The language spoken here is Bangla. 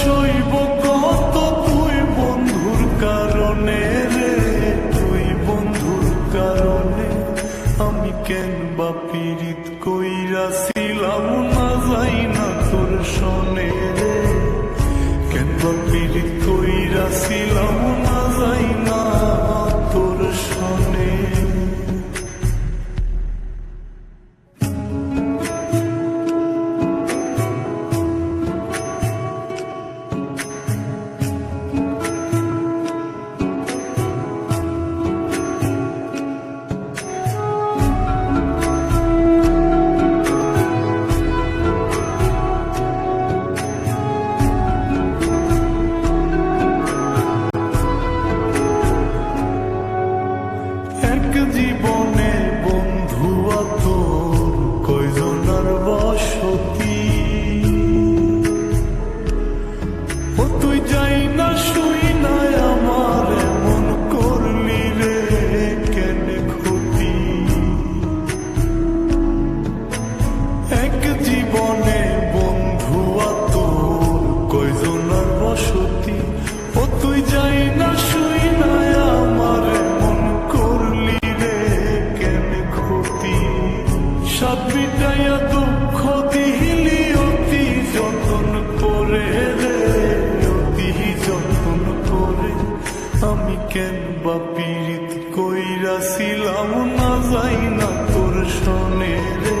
সইব আমি কেন পীড়িত কইরাছিলাম না যাই না তোর শোনে রে। কেন বা পীড়িত কইরাছিলাম জীবনে বন্ধু তোর কয়জনার বসতি? ও তুই যাই না, শুই না, আমার মন করলি রে কেন ক্ষতি? মিটাইয়া দুঃখ দিলি, অতি যতন করে রে, অতি যতন করে। আমি কেন বা পীড়িত কইরাছিলাম না যাই না তোর শোনে রে।